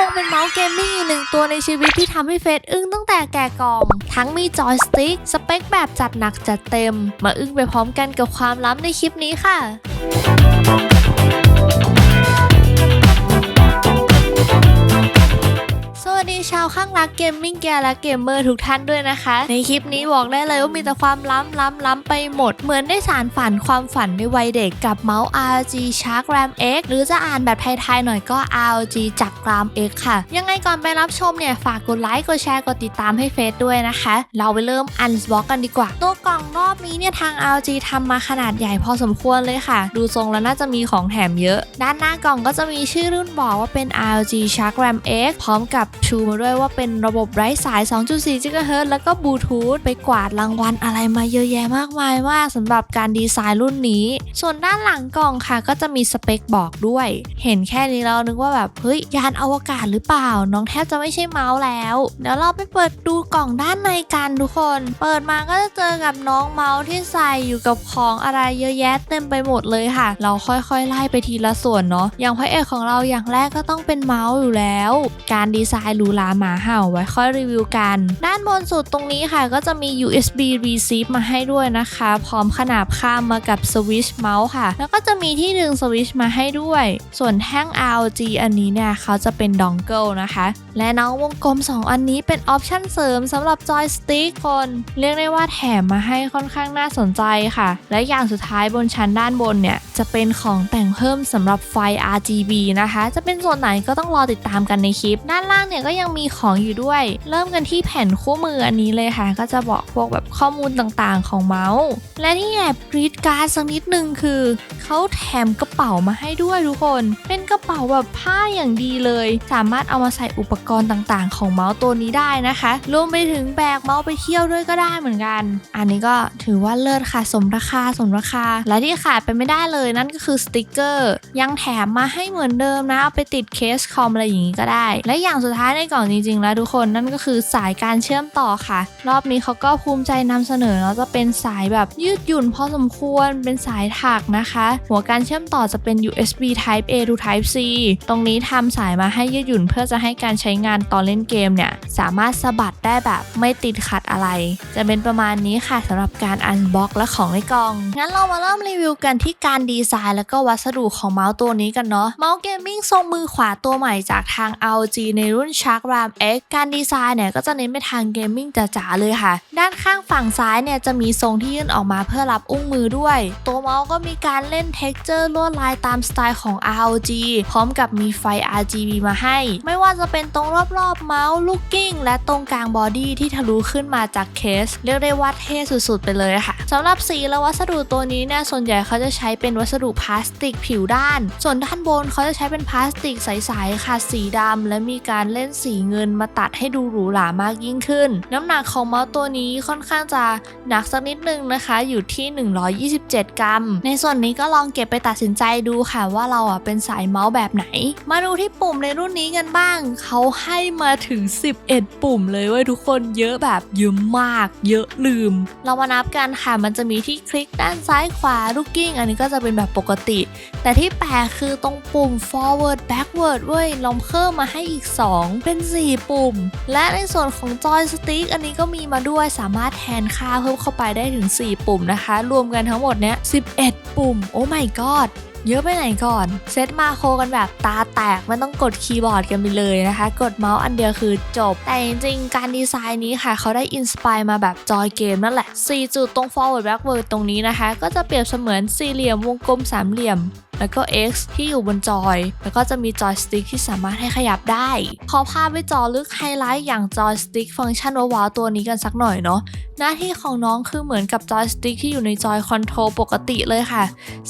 คงเป็นเมาส์เกมมิ่งอีกหนึ่งตัวในชีวิตที่ทำให้เฟซอึ้งตั้งแต่แก่กล่อง ทั้งมีจอยสติ๊ก สเปคแบบจัดหนักจัดเต็ม มาอึ้งไปพร้อมกันกับความล้ำในคลิปนี้ค่ะ ชาวข้างรักเกมมิ่งแกและเกมเมอร์ทุกท่านด้วยนะคะ ในคลิปนี้บอกได้เลยว่ามีแต่ความล้ำล้ำล้ำไปหมด เหมือนได้สารฝันความฝันในวัยเด็กกับเมาส์ RG Shark Ram X หรือจะอ่านแบบไทยๆหน่อยก็ RG จักราม X ค่ะ ยังไงก่อนไปรับชมเนี่ย ฝากกดไลค์กดแชร์กดติดตามให้เฟซด้วยนะคะ เราไปเริ่มอันบ็อกกันดีกว่า ตัวกล่องรอบนี้เนี่ยทาง RG ทำมาขนาดใหญ่พอสมควรเลยค่ะ ดูทรงแล้วน่าจะมีของแถมเยอะ ด้านหน้ากล่องก็จะมีชื่อรุ่นบอกว่าเป็น RG Shark Ram X พร้อมกับชูมาด้วยว่าเป็นระบบไร้สาย 2.4 GHz แล้วก็บลูทูธไปกวาดรางวัลอะไรมาเยอะแยะมากมายมากสำหรับการดีไซน์รุ่นนี้ ส่วนด้านหลังกล่องค่ะก็จะมีสเปคบอกด้วย เห็นแค่นี้เรานึกว่าแบบเฮ้ยยานอวกาศหรือเปล่า น้องแทบจะไม่ใช่เมาส์แล้ว เดี๋ยวเราไปเปิดดูกล่องด้านในกันทุกคน เปิดมาก็จะเจอกับน้องเมาส์ที่ใส่อยู่กับของอะไรเยอะแยะเต็มไปหมดเลยค่ะ เราค่อยๆ ไล่ไปทีละส่วนเนาะอย่างพระเอกของเราอย่างแรกก็ต้องเป็นเมาส์อยู่แล้ว การดีไซน์หรูหราหมาเห่าไว้ค่อยรีวิวกัน ด้านบนสุดตรงนี้ค่ะก็จะมี USB receive มาให้ด้วยนะคะ พร้อมขนาบข้ามมากับสวิชเมาส์ค่ะ แล้วก็จะมีที่ดึงสวิชมาให้ด้วย ส่วนแท่ง ROG อันนี้เนี่ยเขาจะเป็นดองเกิลนะคะ และน้องวงกลม 2 อันนี้เป็นออปชั่นเสริมสำหรับจอยสติ๊กคน เรียกได้ว่าแถมมาให้ค่อนข้างน่าสนใจค่ะ และอย่างสุดท้ายบนชั้นด้านบนเนี่ย จะเป็นของแต่งเพิ่มสำหรับไฟ RGB นะคะ จะเป็นส่วนไหนก็ต้องรอติดตามกันในคลิป ด้านล่างเนี่ยก็ยังมีของอยู่ด้วย เริ่มกันที่แผ่นคู่มืออันนี้เลยค่ะ ก็จะบอกพวกแบบข้อมูลต่างๆ ของเมาส์ และที่แอบกรีดการ์ดสักนิดนึงคือเขาแถมกระเป๋ามาให้ด้วยทุกคน เป็นกระเป๋าแบบผ้าอย่างดีเลย สามารถเอามาใส่อุปกรณ์ต่างๆ ของเมาส์ตัวนี้ได้นะคะรวมไปถึงแบกเมาส์ไปเที่ยวด้วยก็ได้เหมือนกัน อันนี้ก็ถือว่าเลิศค่ะสมราคาสมราคา และที่ขาดไปไม่ได้เลยนั่นก็คือสติกเกอร์ยังแถมมาให้เหมือนเดิมนะเอาไปติดเคสคอมอะไรอย่างนี้ก็ได้ และอย่างสุดท้ายในกล่องจริงๆ แล้วทุกคนนั่นก็คือสายการเชื่อมต่อค่ะ รอบนี้เขาก็ภูมิใจนำเสนอแล้วจะเป็นสายแบบยืดหยุ่นพอสมควรเป็นสายถักนะคะ หัวการเชื่อมต่อจะเป็น USB Type A to Type C ตรงนี้ทำสายมาให้ยืดหยุ่นเพื่อจะให้การใช้งานตอนเล่นเกมเนี่ยสามารถสะบัดได้แบบไม่ติดขัดอะไร จะเป็นประมาณนี้ค่ะสำหรับการอันบ็อกและของในกล่อง งั้นเรามาเริ่มรีวิวกันที่การดีไซน์แล้วก็วัสดุของเมาส์ตัวนี้กันเนาะ เมาส์เกมมิ่งทรงมือขวาตัวใหม่จากทาง ROG ในรุ่น Shark Ram X การดีไซน์เนี่ยก็จะเน้นไปทางเกมมิ่งจ๋าๆเลยค่ะ ด้านข้างฝั่งซ้ายเนี่ยจะมีทรงที่ยื่นออกมาเพื่อรับอุ้งมือด้วย ตัวเมาส์ก็มีการเล่นเท็กเจอร์ลวดลายตามสไตล์ของ ROG พร้อมกับมีไฟ RGB มาให้ ไม่ว่าจะเป็นตรงรอบๆเมาส์ลูกกิ้งและตรงกลางบอดี้ที่ทะลุขึ้นมาจากเคส เรียกได้ว่าเท่สุดๆ ไปเลยค่ะสำหรับสีและวัสดุตัวนี้เนี่ยส่วนใหญ่เขาจะใช้เป็นวัสดุพลาสติกผิวด้าน ส่วนด้านบนเขาจะใช้เป็นพลาสติกใสๆค่ะสีดำและมีการเล่นสีีเงินมาตัดให้ดูหรูหรามากยิ่งขึ้น น้ำหนักของเมาส์ตัวนี้ค่อนข้างจะหนักสักนิดนึงนะคะ อยู่ที่ 127 กรัม ในส่วนนี้ก็ลองเก็บไปตัดสินใจดูค่ะว่าเราอะเป็นสายเมาส์แบบไหน มาดูที่ปุ่มในรุ่นนี้กันบ้าง เขาให้มาถึง 11 ปุ่มเลยเว้ยทุกคนเยอะแบบเยอะมาก เยอะลืม เรามานับกันค่ะมันจะมีที่คลิกด้านซ้ายขวาลูกกิ้ง อันนี้ก็จะเป็นแบบปกติ แต่ที่แปลกคือตรงปุ่ม forward backward เว้ยลองเพิ่มมาให้อีก 2 เป็น4 ปุ่ม และในส่วนของจอยสติ๊กอันนี้ก็มีมาด้วยสามารถแทนค่าเพิ่มเข้าไปได้ถึง 4 ปุ่มนะคะ รวมกันทั้งหมดเนี้ย11 ปุ่ม โอ้ my god เยอะไปไหนก่อน เซตมาโครกันแบบตาแตกไม่ต้องกดคีย์บอร์ดกันไปเลยนะคะ กดเมาส์อันเดียวคือจบ แต่จริงๆ การดีไซน์นี้ค่ะ เขาได้อินสปายมาแบบจอยเกมนั่นแหละ 4 จุดตรง forward backward ตรงนี้นะคะ ก็จะเปรียบเสมือนสี่เหลี่ยมวงกลมสามเหลี่ยม แล้วก็ X ที่อยู่บนจอย แล้วก็จะมีจอยสติ๊กที่สามารถให้ขยับได้ ขอพาไปจอลึกไฮไลท์อย่างจอยสติ๊กฟังก์ชันว้าวตัวนี้กันสักหน่อยเนาะหน้าที่ของน้องคือเหมือนกับจอยสติ๊กที่อยู่ในจอยคอนโทรลปกติเลยค่ะ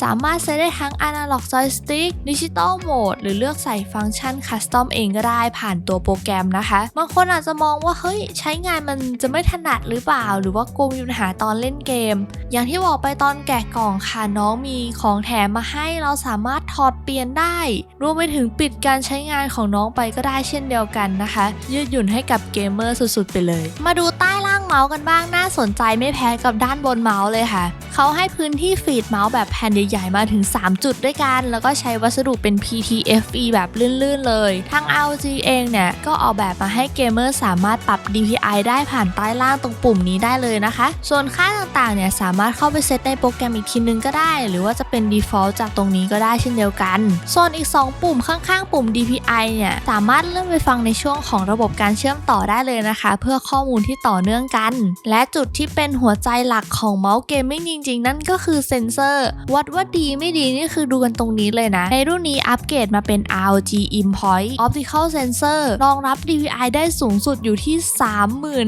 สามารถเซตได้ทั้ง Analog Joystick Digital Mode หรือเลือกใส่ฟังก์ชันคัสตอมเองก็ได้ผ่านตัวโปรแกรมนะคะบางคนอาจจะมองว่าเฮ้ยใช้งานมันจะไม่ถนัดหรือเปล่า หรือว่ากลมีปัญหาตอนเล่นเกม อย่างที่บอกไปตอนแกะกล่องค่ะน้องมีของแถมมาให้เราสามารถถอดเปลี่ยนได้ รวมไปถึงปิดการใช้งานของน้องไปก็ได้เช่นเดียวกันนะคะ ยืดหยุ่นให้กับเกมเมอร์สุดๆ ไปเลย มาดูใต้ล่างเมาส์กันบ้างน่าสนใจไม่แพ้กับด้านบนเมาส์เลยค่ะ เขาให้พื้นที่ฟีดเมาส์แบบแผ่นใหญ่ๆมาถึง 3 จุดด้วยกัน แล้วก็ใช้วัสดุเป็น PTFE แบบลื่นๆเลย ทาง ROG เองเนี่ย ก็ออกแบบมาให้เกมเมอร์สามารถปรับ DPI ได้ผ่านใต้ล่างตรงปุ่มนี้ได้เลยนะคะ ส่วนค่าต่างๆเนี่ยสามารถเข้าไปเซตในโปรแกรมอีกทีนึงก็ได้ หรือว่าจะเป็น default จากตรงนี้ก็ได้เช่นเดียวกันส่วนอีก 2 ปุ่มข้างๆ ปุ่ม DPI เนี่ยสามารถเลื่อนไปฟังในช่วงของระบบการเชื่อมต่อได้เลยนะคะ เพื่อข้อมูลที่ต่อเนื่องกัน และจุดที่เป็นหัวใจหลักของเมาส์เกมมิ่งจริง ๆ นั่นก็คือเซนเซอร์ วัดว่าดีไม่ดีนี่คือดูกันตรงนี้เลยนะ ในรุ่นนี้อัปเกรดมาเป็น ROG InPoint Optical Sensor รองรับ DPI ได้สูงสุดอยู่ที่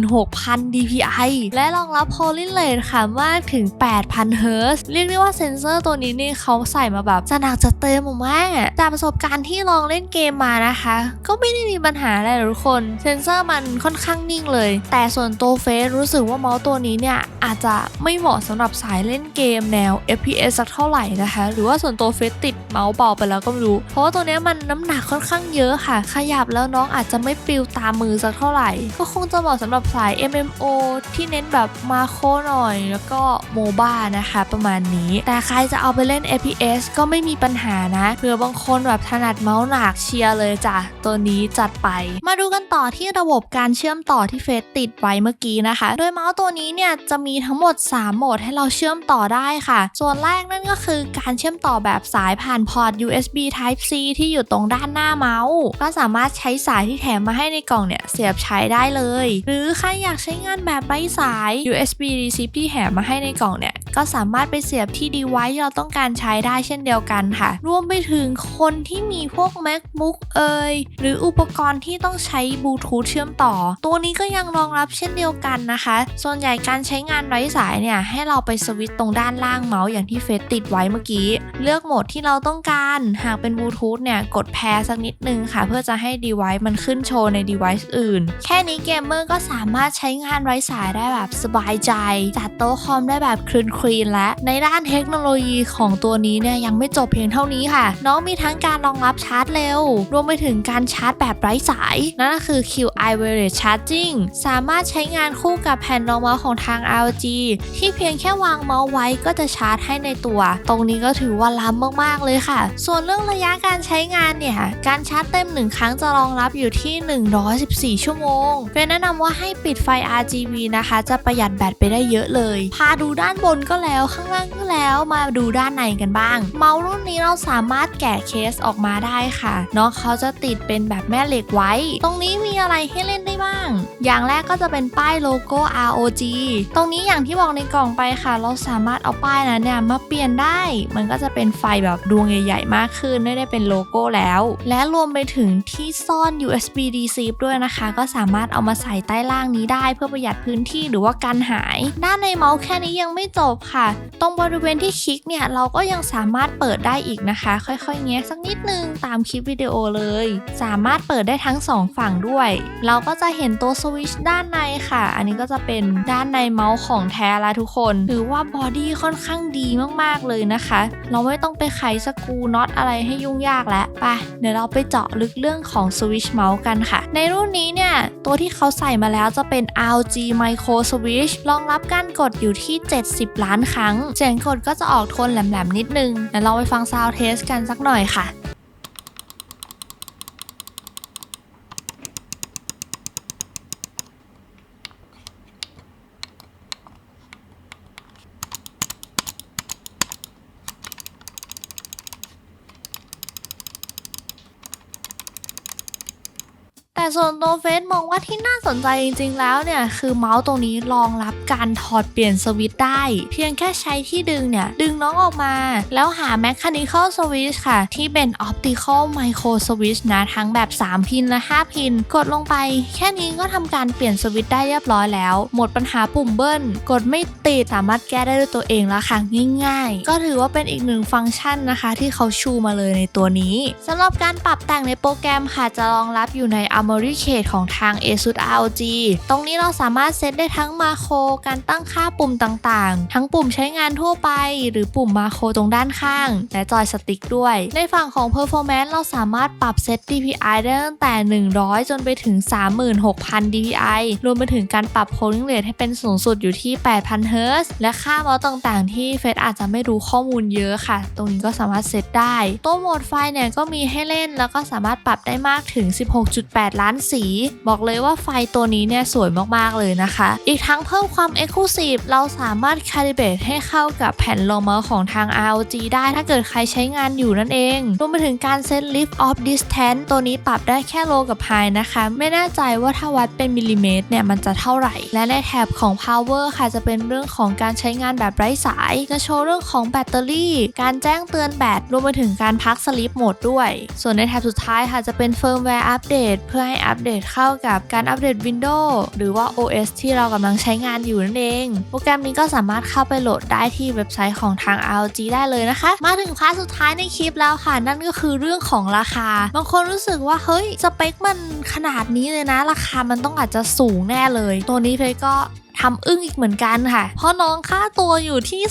36,000 DPI และรองรับ Polling Rate ค่ะมากถึง 8,000 Hz เรียกได้ว่าเซนเซอร์ตัวนี้นี่เขาใส่มาแบบจะหนักจะเต็มมากจากประสบการณ์ที่ลองเล่นเกมมานะคะ ก็ไม่ได้มีปัญหาอะไรทุกคน เซนเซอร์มันค่อนข้างนิ่งเลย แต่ส่วนตัวเฟสรู้สึกว่าเมาส์ตัวนี้เนี่ยอาจจะไม่เหมาะสำหรับสายเล่นเกมแนว FPS สักเท่าไหร่นะคะ หรือว่าส่วนตัวเฟสติดเมาส์เบาไปแล้วก็ไม่รู้ เพราะว่าตัวนี้มันน้ำหนักค่อนข้างเยอะค่ะ ขยับแล้วน้องอาจจะไม่ปลิวตามมือสักเท่าไหร่ ก็คงจะเหมาะสำหรับสาย MMO ที่เน้นแบบมาโคหน่อย แล้วก็โมบ้านะคะประมาณนี้ แต่ใครจะเอาไปเล่น FPS ก็ไม่มีปัญหานะเผื่อบางคนแบบถนัดเมาส์หนักเชียร์เลยจ้ะตัวนี้จัดไป มาดูกันต่อที่ระบบการเชื่อมต่อที่เฟซติดไว้เมื่อกี้นะคะ โดยเมาส์ตัวนี้เนี่ยจะมีทั้งหมด 3 โหมดให้เราเชื่อมต่อได้ค่ะ ส่วนแรกนั่นก็คือการเชื่อมต่อแบบสายผ่านพอร์ต USB Type C ที่อยู่ตรงด้านหน้าเมาส์ ก็สามารถใช้สายที่แถมมาให้ในกล่องเนี่ยเสียบใช้ได้เลย หรือใครอยากใช้งานแบบไร้สาย USB receive ที่แถมมาให้ในกล่องเนี่ย ก็สามารถไปเสียบที่ device ที่เราต้องการใช้ได้เช่นเดียวกันค่ะ รวมไปถึงคนที่มีพวก MacBook เอ่ยหรืออุปกรณ์ที่ต้องใช้บลูทูธเชื่อมต่อ ตัวนี้ก็ยังรองรับเช่นเดียวกันนะคะ ส่วนใหญ่การใช้งานไร้สายเนี่ย ให้เราไปสวิตช์ตรงด้านล่างเมาส์อย่างที่เฟซติดไว้เมื่อกี้ เลือกโหมดที่เราต้องการ หากเป็นบลูทูธเนี่ย กดแพรสักนิดนึงค่ะ เพื่อจะให้ device มันขึ้นโชว์ใน device อื่น แค่นี้เกมเมอร์ก็สามารถใช้งานไร้สายได้แบบสบายใจ จัดโต๊ะคอมได้แบบคลีนคลนและในด้านเทคโนโลยีของตัวนี้เนี่ยยังไม่จบเพียงเท่านี้ค่ะ น้องมีทั้งการรองรับชาร์จเร็ว รวมไปถึงการชาร์จแบบไร้สาย นั่นก็คือ QI Wireless Charging สามารถใช้งานคู่กับแผ่นรองเมาส์ของทาง ROG ที่เพียงแค่วางเมาส์ไว้ก็จะชาร์จให้ในตัว ตรงนี้ก็ถือว่าล้ำมากๆเลยค่ะ ส่วนเรื่องระยะการใช้งานเนี่ย การชาร์จเต็ม 1 ครั้งจะรองรับอยู่ที่ 114 ชั่วโมงเฟรนแนะนำว่าให้ปิดไฟ RGB นะคะ จะประหยัดแบตไปได้เยอะเลย พาดูด้านบนก็แล้วข้างล่างก็แล้วมาดูด้านในกันบ้าง เมาส์รุ่นนี้เราสามารถแกะเคสออกมาได้ค่ะเนาะเขาจะติดเป็นแบบแม่เหล็กไว้ ตรงนี้มีอะไรให้เล่นได้บ้าง อย่างแรกก็จะเป็นป้ายโลโก้ ROG ตรงนี้อย่างที่บอกในกล่องไปค่ะ เราสามารถเอาป้ายนั้นเนี่ยมาเปลี่ยนได้ มันก็จะเป็นไฟแบบดวงใหญ่ๆ มากขึ้นไม่ได้เป็นโลโก้แล้ว และรวมไปถึงที่ซ่อน USB receive ด้วยนะคะ ก็สามารถเอามาใส่ใต้ล่างนี้ได้เพื่อประหยัดพื้นที่หรือว่ากันหาย ด้านในเมาส์แค่นี้ยังไม่จบค่ะ ตรงบริเวณที่คลิกเนี่ยเราก็ยังสามารถเปิดได้อีกนะคะ ค่อยๆแงะสักนิดนึงตามคลิปวิดีโอเลย สามารถเปิดได้ทั้งสองฝั่งด้วย เราก็จะเห็นตัวสวิชด้านในค่ะ อันนี้ก็จะเป็นด้านในเมาส์ของแท้ละทุกคนถือว่าบอดี้ค่อนข้างดีมากๆเลยนะคะ เราไม่ต้องไปไขสกูน็อตอะไรให้ยุ่งยากแล้วไปเดี๋ยวเราไปเจาะลึกเรื่องของสวิชเมาส์กันค่ะ ในรุ่นนี้เนี่ย ตัวที่เขาใส่มาแล้วจะเป็น RG Micro Switch รองรับการกดอยู่ที่ 70ล้านครั้ง เสียงกดก็จะออกโทนแหลมๆนิดนึงเดี๋ยวเราไปฟังซาวเทสกันสักหน่อยค่ะ ส่วนตัวเฟสมองว่าที่น่าสนใจจริงๆแล้วเนี่ย คือเมาส์ตรงนี้รองรับการถอดเปลี่ยนสวิตช์ได้ เพียงแค่ใช้ที่ดึงเนี่ย ดึงน้องออกมา แล้วหา Mechanical Switch ค่ะ ที่เป็น Optical Micro Switch นะ ทั้งแบบ 3 พินและ 5 พิน กดลงไป แค่นี้ก็ทำการเปลี่ยนสวิตช์ได้เรียบร้อยแล้ว หมดปัญหาปุ่มเบิ้ล กดไม่ติดสามารถแก้ได้ด้วยตัวเองแล้วค่ะง่าย ๆ ก็ถือว่าเป็นอีกหนึ่งฟังก์ชันนะคะ ที่เขาชูมาเลยในตัวนี้สำหรับการปรับแต่งในโปรแกรมค่ะจะรองรับอยู่ใน Armoury Memory Case ของทาง ASUS ROG ตรงนี้เราสามารถเซตได้ทั้งมาโครการตั้งค่าปุ่มต่างๆ ทั้งปุ่มใช้งานทั่วไป หรือปุ่มมาโครตรงด้านข้าง และจอยสติ๊กด้วย ในฝั่งของ Performance เราสามารถปรับเซต DPI ได้ตั้งแต่ 100 จนไปถึง 36,000 DPI รวมไปถึงการปรับ polling rate ให้เป็นสูงสุดอยู่ที่ 8,000 Hz และค่าเมาส์ต่างๆ ที่เฟซอาจจะไม่รู้ข้อมูลเยอะค่ะ ตรงนี้ก็สามารถเซตได้ ตัวโหมดไฟเนี่ยก็มีให้เล่นแล้วก็สามารถปรับได้มากถึง 16.8 ล้านสี บอกเลยว่าไฟตัวนี้เนี่ยสวยมากๆเลยนะคะ อีกทั้งเพิ่มความ Exclusive เราสามารถ calibrate ให้เข้ากับแผ่นรองเมาส์ของทาง ROG ได้ถ้าเกิดใครใช้งานอยู่นั่นเองรวมไปถึงการเซต lift off distance ตัวนี้ปรับได้แค่โลกับ high นะคะ ไม่แน่ใจว่าถ้าวัดเป็นมิลลิเมตรเนี่ยมันจะเท่าไหร่ และในแถบของ power ค่ะจะเป็นเรื่องของการใช้งานแบบไร้สาย จะโชว์เรื่องของแบตเตอรี่ การแจ้งเตือนแบตรวมไปถึงการพักสลิปโหมดด้วย ส่วนในแถบสุดท้ายค่ะจะเป็น firmware update เพื่อให้อัปเดตเข้ากับการอัปเดต Windows หรือว่า OS ที่เรากำลังใช้งานอยู่นั่นเอง โปรแกรมนี้ก็สามารถเข้าไปโหลดได้ที่เว็บไซต์ของทาง ROG ได้เลยนะคะ มาถึงพาร์ทสุดท้ายในคลิปแล้วค่ะ นั่นก็คือเรื่องของราคา บางคนรู้สึกว่าเฮ้ยสเปคมันขนาดนี้เลยนะ ราคามันต้องอาจจะสูงแน่เลย ตัวนี้เพยก็ ทำอึ้งอีกเหมือนกันค่ะ เพราะน้องค่าตัวอยู่ที่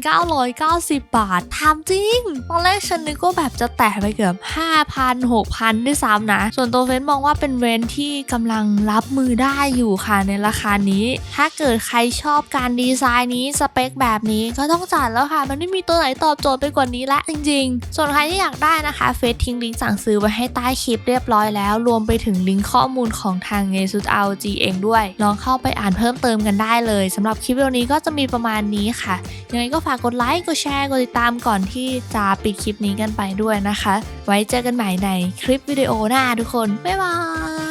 3,990 บาททำจริง ตอนแรกฉันนึกว่าแบบจะแตะไปเกือบ 5,000 6,000 ด้วยซ้ำนะ ส่วนตัวเฟนมองว่าเป็นเรนที่กำลังรับมือได้อยู่ค่ะในราคานี้ ถ้าเกิดใครชอบการดีไซน์นี้สเปคแบบนี้ก็ต้องจัดแล้วค่ะ มันไม่มีตัวไหนตอบโจทย์ไปกว่านี้ละจริง ๆ ส่วนใครที่อยากได้นะคะเฟซทิ้งลิงก์สั่งซื้อไว้ให้ใต้คลิปเรียบร้อยแล้ว รวมไปถึงลิงก์ข้อมูลของทาง ASUS ROG เองด้วย ลองเข้าไปอ่านเพิ่มเติมติมกันได้เลยสำหรับคลิปวิดีโอนี้ก็จะมีประมาณนี้ค่ะ ยังไงก็ฝากกดไลค์ กดแชร์ กดติดตามก่อนที่จะปิดคลิปนี้กันไปด้วยนะคะ ไว้เจอกันใหม่ในคลิปวิดีโอหน้าทุกคน บ๊ายบาย